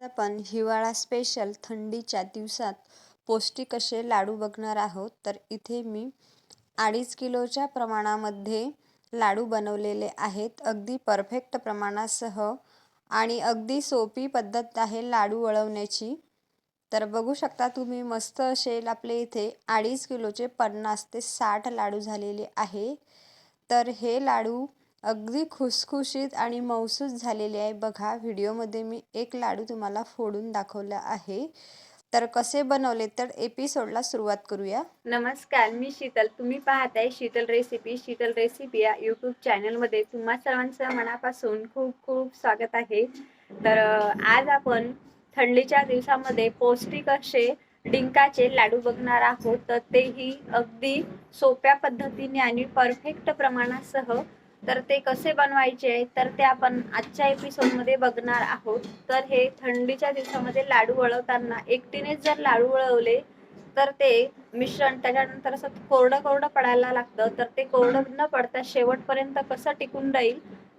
आपण हिवाळा स्पेशल थंडीच्या दिवसात पौष्टिक असे लाडू बघणार आहोत. तर इथे मी अडीच किलोच्या प्रमाणामध्ये लाडू बनवलेले आहेत. अगदी परफेक्ट प्रमाणासह आणि अगदी सोपी पद्धत आहे लाडू वळवण्याची. तर बघू शकता तुम्ही मस्त असे आपले इथे अडीच किलोचे पन्नास ते साठ लाडू झालेले आहे. तर हे लाडू अगदी खुसखुशीत आणि मौसूस झालेले आहे. बघा व्हिडिओमध्ये मी एक लाडू तुम्हाला फोडून दाखवला आहे. तर कसे बनवले तर एपिसोडला सुरुवात करूया. नमस्कार मी शीतल. तुम्ही पाहताय शीतल रेसिपी. शीतल रेसिपी या यूट्यूब चॅनलमध्ये तुम्हा सर्वांचं मनापासून खूप खूप स्वागत आहे. तर आज आपण थंडीच्या दिवसामध्ये पौष्टिक असे डिंकाचे लाडू बघणार आहोत. तर तेही अगदी सोप्या पद्धतीने आणि परफेक्ट प्रमाणासह तर ते कसे बनवायचे तर ते आपण आजच्या एपिसोडमध्ये बघणार आहोत. तर हे थंडीच्या दिवसामध्ये लाडू वळवताना एकटीनेच जर लाडू वळवले तर ते मिश्रण त्याच्यानंतर असं कोरडं कोरडं पडायला लागतं. तर ते कोरडं न पडता शेवटपर्यंत कसं टिकून राहील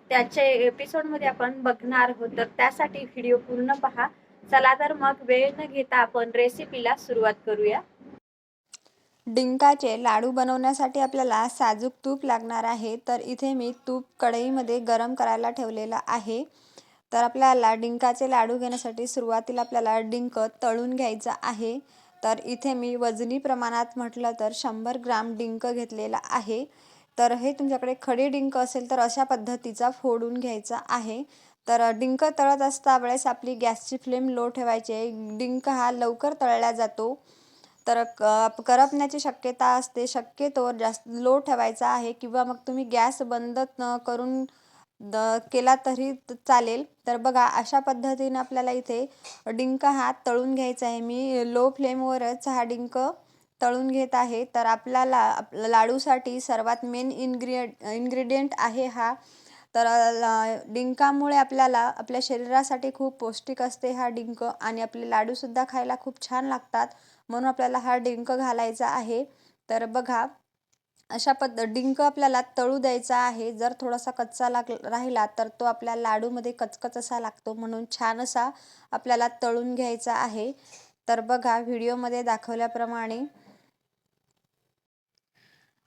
त्याचे एपिसोडमध्ये आपण बघणार आहोत. तर त्यासाठी व्हिडिओ पूर्ण पहा. चला तर मग वेळ न घेता आपण रेसिपीला सुरुवात करूया. डिंकाचे लाडू बनवण्यासाठी आपल्याला साजूक तूप लागणार आहे. तर इथे मी तूप कढईमध्ये गरम करायला ठेवलेला आहे. तर आपल्याला डिंकाचे लाडू घेण्यासाठी सुरुवातीला आपल्याला डिंक तळून घ्यायचं आहे. तर इथे मी वजनी प्रमाणात म्हटलं तर शंभर ग्राम डिंक घेतलेला आहे. तर हे तुमच्याकडे खडे डिंक असेल तर अशा पद्धतीचा फोडून घ्यायचा आहे. तर डिंक तळत असता वेळेस आपली गॅसची फ्लेम लो ठेवायची आहे. डिंक हा लवकर तळला जातो. तर क करपण्याची शक्यता असते. शक्यतोवर जास्त लो ठेवायचा आहे किंवा मग तुम्ही गॅस बंद न करून द केला तरी चालेल. तर बघा अशा पद्धतीने आपल्याला इथे डिंक हा तळून घ्यायचा आहे. मी लो फ्लेमवरच हा डिंक तळून घेत आहे. तर आपल्याला लाडूसाठी सर्वात मेन इन्ग्रिड इन्ग्रेडियंट आहे हा. तर डिंकामुळे आपल्याला आपल्या शरीरासाठी खूप पौष्टिक असते हा डिंक आणि आपले लाडूसुद्धा खायला खूप छान लागतात. म्हणून आपल्याला हा डिंक घालायचा आहे. तर बघा अशा पद्ध डिंक आपल्याला तळू द्यायचा आहे. जर थोडासा कच्चा लाग राहिला तर तो आपल्या लाडूमध्ये कचकच असा लागतो म्हणून छान असा आपल्याला तळून घ्यायचा आहे. तर बघा व्हिडिओमध्ये दाखवल्याप्रमाणे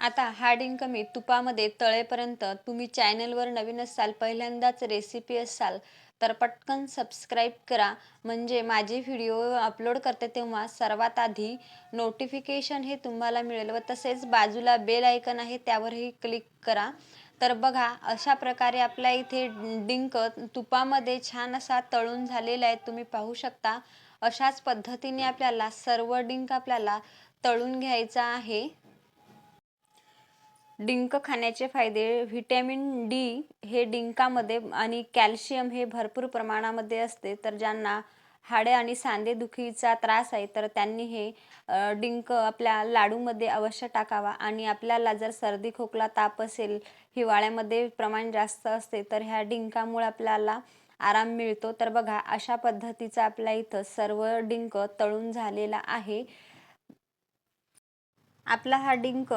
आता हा डिंक मी तुपामध्ये तळेपर्यंत तुम्ही चॅनलवर नवीन असाल पहिल्यांदाच रेसिपी असाल तर पटकन सबस्क्राईब करा. म्हणजे माझे व्हिडिओ अपलोड करते तेव्हा सर्वात आधी नोटिफिकेशन हे तुम्हाला मिळेल व तसेच बाजूला बेल आयकन आहे त्यावरही क्लिक करा. तर बघा अशा प्रकारे आपल्या इथे डिंक तुपामध्ये छान असा तळून झालेला आहे. तुम्ही पाहू शकता अशाच पद्धतीने आपल्याला सर्व डिंक आपल्याला तळून घ्यायचा आहे. डिंक खाण्याचे फायदे व्हिटॅमिन डी हे डिंकामध्ये आणि कॅल्शियम हे भरपूर प्रमाणामध्ये असते. तर ज्यांना हाडे आणि सांधेदुखीचा त्रास आहे तर त्यांनी हे डिंक आपल्या लाडूमध्ये अवश्य टाकावा. आणि आपल्याला जर सर्दी खोकला ताप असेल हिवाळ्यामध्ये प्रमाण जास्त असते तर ह्या डिंकामुळे आपल्याला आराम मिळतो. तर बघा अशा पद्धतीचा आपल्या इथं सर्व डिंक तळून झालेला आहे. आपला हा डिंक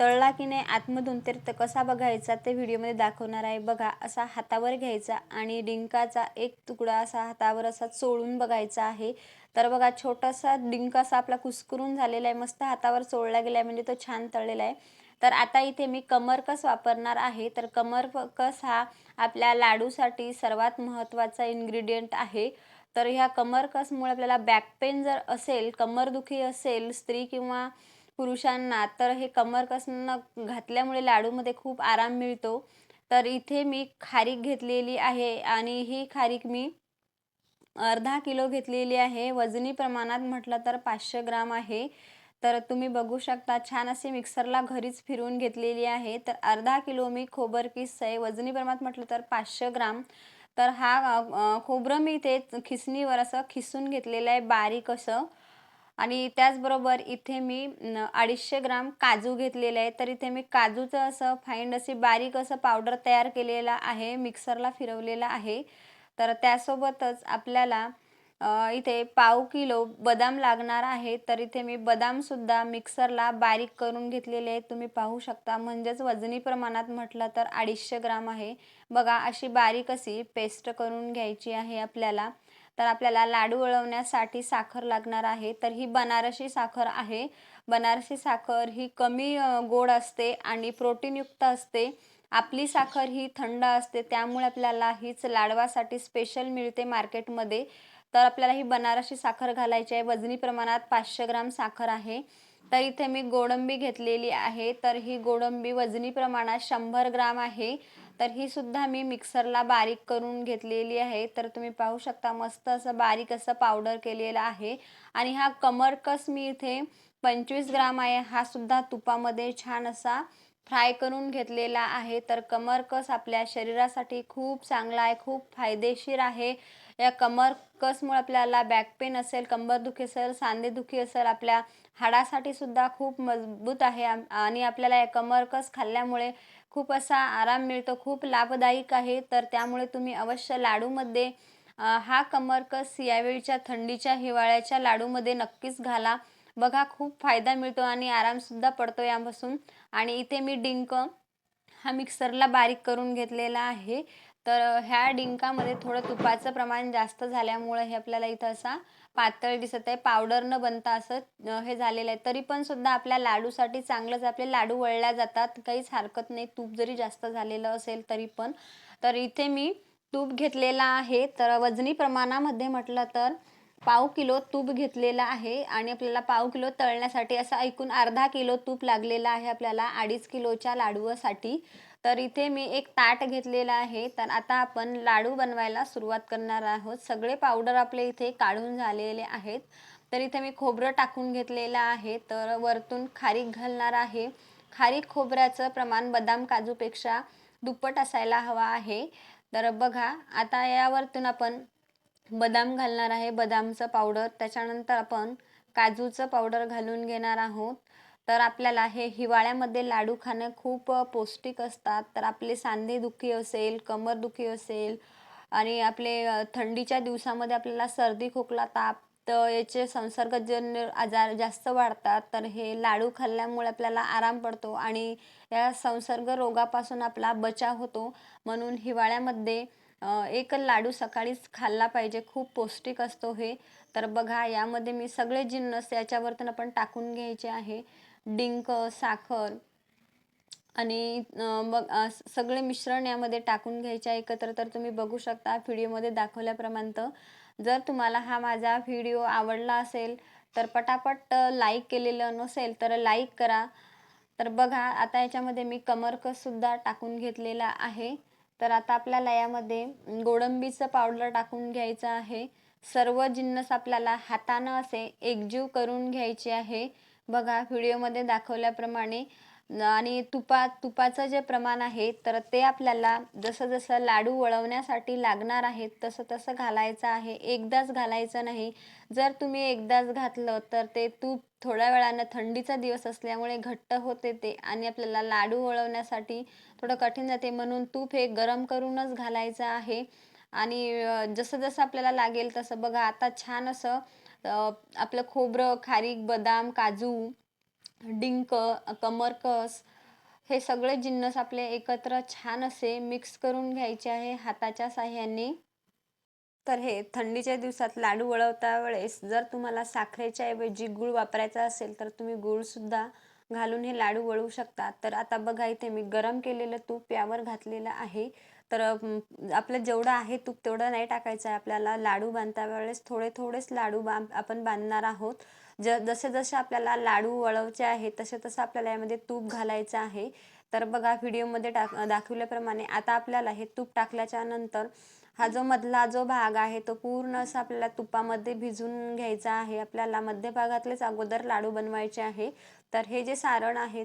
तळला की नाही आतमधून तर कसा बघायचा ते व्हिडिओमध्ये दाखवणार आहे. बघा असा हातावर घ्यायचा आणि डिंकाचा एक तुकडा असा हातावर असा चोळून बघायचा आहे. तर बघा छोटासा डिंक असा आपला कुस्करून झालेला आहे. मस्त हातावर चोळला गेला आहे म्हणजे तो छान तळलेला आहे. तर आता इथे मी कमरकस वापरणार आहे. तर कमरकस हा आपल्या लाडूसाठी सर्वात महत्त्वाचा इन्ग्रेडियंट आहे. तर ह्या कमरकसमुळे आपल्याला बॅक पेन जर असेल कमरदुखी असेल स्त्री किंवा पुरुषांना तर हे कमर कसनं घातल्यामुळे लाडूमध्ये खूप आराम मिळतो. तर इथे मी खारीक घेतलेली आहे आणि ही खारीक मी अर्धा किलो घेतलेली आहे. वजनी प्रमाणात म्हटलं तर पाचशे ग्राम आहे. तर तुम्ही बघू शकता छान असे मिक्सरला घरीच फिरवून घेतलेली आहे. तर अर्धा किलो मी खोबर किस आहे. वजनी प्रमाणात म्हटलं तर पाचशे ग्राम. तर हा खोबरं मी ते खिसणीवर असं खिसून घेतलेलं आहे बारीक असं. आणि त्याचबरोबर इथे मी अडीचशे ग्राम काजू घेतलेले आहे तर इथे मी काजूचं असं फाईंड अशी बारीक असं पावडर तयार केलेला आहे मिक्सरला फिरवलेला आहे. तर त्यासोबतच आपल्याला इथे पाव किलो बदाम लागणार आहे. तर इथे मी बदामसुद्धा मिक्सरला बारीक करून घेतलेले आहे तुम्ही पाहू शकता म्हणजेच वजनी प्रमाणात म्हटलं तर अडीचशे ग्राम आहे. बघा अशी बारीक अशी पेस्ट करून घ्यायची आहे आपल्याला. तर आपल्याला लाडू वळवण्यासाठी साखर लागणार आहे. तर ही बनारसी साखर आहे. बनारसी साखर ही कमी गोड असते आणि प्रोटीनयुक्त असते. आपली साखर ही थंड असते त्यामुळे आपल्याला हीच लाडवासाठी स्पेशल मिळते मार्केटमध्ये. तर आपल्याला ही बनारसी साखर घालायची आहे. वजनी प्रमाणात पाचशे ग्राम साखर आहे. तर इथे मी गोडंबी घेतलेली आहे. तर ही गोडंबी वजनी प्रमाणात शंभर ग्राम आहे. तर ही सुद्धा मी मिक्सरला बारीक करून घेतलेली आहे. तर तुम्ही पाहू शकता मस्त असं बारीक असं पावडर केलेलं आहे. आणि हा कमरकस मी इथे पंचवीस ग्राम आहे. हा सुद्धा तुपामध्ये छान असा फ्राय करून घेतलेला आहे. तर कमरकस आपल्या शरीरासाठी खूप चांगला आहे खूप फायदेशीर आहे. या कमरकसमुळे आपल्याला बॅक पेन असेल कंबरदुखी असेल सांधेदुखी असेल आपल्या हाडासाठी सुद्धा खूप मजबूत आहे. आणि आपल्याला या कमरकस खाल्ल्यामुळे खूप असा आराम मिळतो खूप लाभदायक आहे. तर त्यामुळे तुम्ही अवश्य लाडूमध्ये हा कमरकस यावेळीच्या थंडीच्या हिवाळ्याच्या लाडूमध्ये नक्कीच घाला. बघा खूप फायदा मिळतो आणि आरामसुद्धा पडतो यापासून. आणि इथे मी डिंक हा मिक्सरला बारीक करून घेतलेला आहे. तर ह्या डिंकामध्ये थोडं तुपाचं प्रमाण जास्त झाल्यामुळे हे आपल्याला इथं असा पातळ दिसत आहे. पावडर न बनता असं हे झालेलं आहे. तरी पण सुद्धा आपल्या लाडूसाठी चांगलंच आपले लाडू वळल्या जातात. काहीच हरकत नाही. तूप जरी जास्त झालेलं असेल तरी पण. तर इथे मी तूप घेतलेला आहे. तर वजनी प्रमाणामध्ये म्हटलं तर पाव किलो तूप घेतलेला आहे. आणि आपल्याला पाव किलो तळण्यासाठी असं ऐकून अर्धा किलो तूप लागलेला आहे आपल्याला. अडीच किलोच्या लाडूसाठी. तर इथे मी एक ताट घेतलेलं आहे. तर आता आपण लाडू बनवायला सुरुवात करणार आहोत. सगळे पावडर आपले इथे काढून झालेले आहेत. तर इथे मी खोबरं टाकून घेतलेलं आहे. तर वरतून खारीक घालणार आहे. खारीक खोबऱ्याचं प्रमाण बदाम काजूपेक्षा दुप्पट असायला हवा आहे. तर बघा आता यावरतून आपण बदाम घालणार आहे. बदामचं पावडर. त्याच्यानंतर आपण काजूचं पावडर घालून घेणार आहोत. तर आपल्याला हे हिवाळ्यामध्ये लाडू खाणं खूप पौष्टिक असतात. तर आपले सांधेदुखी असेल कंबरदुखी असेल आणि आपले थंडीच्या दिवसामध्ये आपल्याला सर्दी खोकला ताप तर याचे संसर्गजन्य आजार जास्त वाढतात. तर हे लाडू खाल्ल्यामुळे आपल्याला आराम पडतो आणि या संसर्ग रोगापासून आपला बचाव होतो. म्हणून हिवाळ्यामध्ये एक लाडू सकाळीच खाल्ला पाहिजे. खूप पौष्टिक असतो हे. तर बघा यामध्ये मी सगळे जिन्नस याच्यावरतून आपण टाकून घ्यायचे आहे. डिंक साखर आणि मग सगळे मिश्रण यामध्ये टाकून घ्यायचे आहे. एकत्र तर तुम्ही बघू शकता व्हिडिओमध्ये दाखवल्याप्रमाणे जर तुम्हाला हा माझा व्हिडिओ आवडला असेल तर पटापट लाईक केलेलं नसेल तर लाईक करा. तर बघा आता याच्यामध्ये मी कमरकसुद्धा टाकून घेतलेला आहे. तर आता आपल्याला यामध्ये गोडंबीचं पावडर टाकून घ्यायचं आहे. सर्व जिन्नस आपल्याला हातानं असे एकजीव करून घ्यायचे आहे. बघा व्हिडिओमध्ये दाखवल्याप्रमाणे आणि तुपा तुपाचं जे प्रमाण आहे तर ते आपल्याला जसं जसं लाडू वळवण्यासाठी लागणार आहे तसं तसं घालायचं आहे. एकदाच घालायचं नाही. जर तुम्ही एकदाच घातलं तर ते तूप थोड्या वेळानं थंडीचा दिवस असल्यामुळे घट्ट होते ते आणि आपल्याला लाडू वळवण्यासाठी थोडं कठीण जाते. म्हणून तूप हे गरम करूनच घालायचं आहे. आणि जसं जसं आपल्याला लागेल तसं बघा आता छान असं आपलं खोबरं खारीक बदाम काजू डिंक कमरकस हे सगळे जिन्नस आपले एकत्र छान असे मिक्स करून घ्यायचे आहे हाताच्या साह्याने. तर हे थंडीच्या दिवसात लाडू वळवता वेळेस जर तुम्हाला साखरेच्या ऐवजी गूळ वापरायचा असेल तर तुम्ही गूळसुद्धा घालून हे लाडू वळवू शकता. तर आता बघा इथे मी गरम केलेलं तूप यावर घातलेलं आहे. तर आपलं जेवढं आहे तूप तेवढं नाही टाकायचं आहे आपल्याला. लाडू बांधता वेळेस थोडे थोडेच लाडू बां आपण बांधणार आहोत. ज जसे जसे आपल्याला लाडू वळवचे आहे तसे तसं आपल्याला यामध्ये तूप घालायचं आहे. तर बघा व्हिडिओमध्ये टाक दाखवल्याप्रमाणे आता आपल्याला हे तूप टाकल्याच्या नंतर हा जो मधला जो भाग आहे तो पूर्ण असा आपल्याला तुपामध्ये भिजून घ्यायचा आहे. आपल्याला मध्य भागातलेच अगोदर लाडू बनवायचे आहे. तर हे जे सारण आहे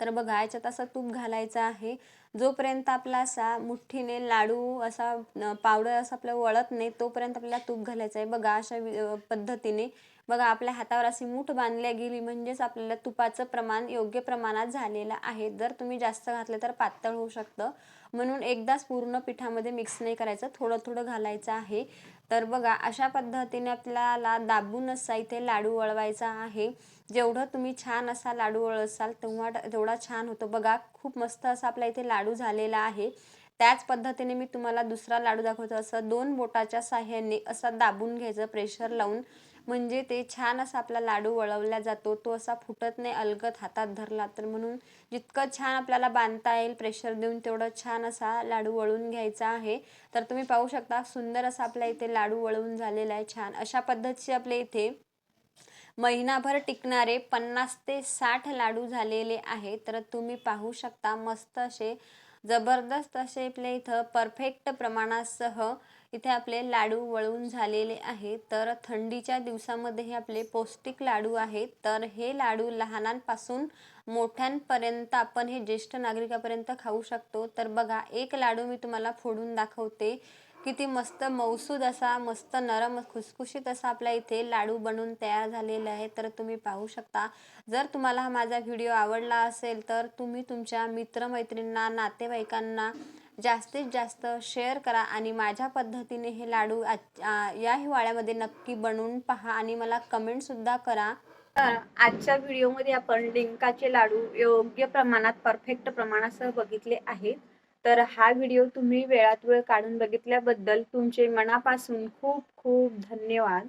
तर बघा याच्यात असा तूप घालायचा आहे. जोपर्यंत आपला असा मुठ्ठीने लाडू असा पावडर असं आपलं वळत नाही तोपर्यंत आपल्याला तूप घालायचं आहे. बघा अशा वि- पद्धतीने. बघा आपल्या हातावर अशी मूठ बांधल्या गेली म्हणजेच आपल्याला तुपाचं प्रमाण योग्य प्रमाणात झालेलं आहे. जर तुम्ही जास्त घातलं तर पातळ होऊ शकतं. म्हणून एकदाच पूर्ण पिठामध्ये मिक्स नाही करायचं. थोडं थोडं घालायचं आहे. तर बघा अशा पद्धतीने आपल्याला दाबून असा इथे लाडू वळवायचा आहे. जेवढं तुम्ही छान असा लाडू वळसाल तेव्हा तेवढा छान होतो. बघा खूप मस्त असा आपला इथे लाडू झालेला आहे. त्याच पद्धतीने मी तुम्हाला दुसरा लाडू दाखवतो. असं दोन बोटाच्या साह्याने असा दाबून घ्यायचं प्रेशर लावून. म्हणजे ते छान असा आपला लाडू वळवला जातो. तो असा फुटत नाही अलगत हातात धरला तर. म्हणून जितकं छान आपल्याला बांधता येईल प्रेशर देऊन तेवढं छान असा लाडू वळून घ्यायचा आहे. तर तुम्ही पाहू शकता सुंदर असा आपल्या इथे लाडू वळवून झालेला आहे छान. अशा पद्धतीचे आपल्या इथे महिनाभर टिकणारे पन्नास ते साठ लाडू झालेले आहे तर तुम्ही पाहू शकता मस्त असे जबरदस्त असे आपल्या इथं परफेक्ट प्रमाणासह इथे आपले लाडू वळून झालेले आहे तर थंडीच्या दिवसामध्ये हे आपले पौष्टिक लाडू आहेत. तर हे लाडू लहानांपासून मोठ्यांपर्यंत आपण हे ज्येष्ठ नागरिकापर्यंत खाऊ शकतो. तर बघा एक लाडू मी तुम्हाला फोडून दाखवते. किती मस्त मौसूद असा मस्त नरम खुसखुशीत असा आपल्या इथे लाडू बनवून तयार झालेला आहे. तर तुम्ही पाहू शकता. जर तुम्हाला हा माझा व्हिडिओ आवडला असेल तर तुम्ही तुमच्या मित्रमैत्रींना नातेवाईकांना जास्तीत जास्त शेअर करा आणि माझ्या पद्धतीने हे लाडू आज- या हिवाळ्यामध्ये नक्की बनवून पहा आणि मला कमेंटसुद्धा करा. तर आजच्या व्हिडिओमध्ये आपण डिंकाचे लाडू योग्य प्रमाणात परफेक्ट प्रमाणासह बघितले आहेत. तर हा व्हिडिओ तुम्ही वेळात वेळ काढून बघितल्याबद्दल तुमचे मनापासून खूप खूप धन्यवाद.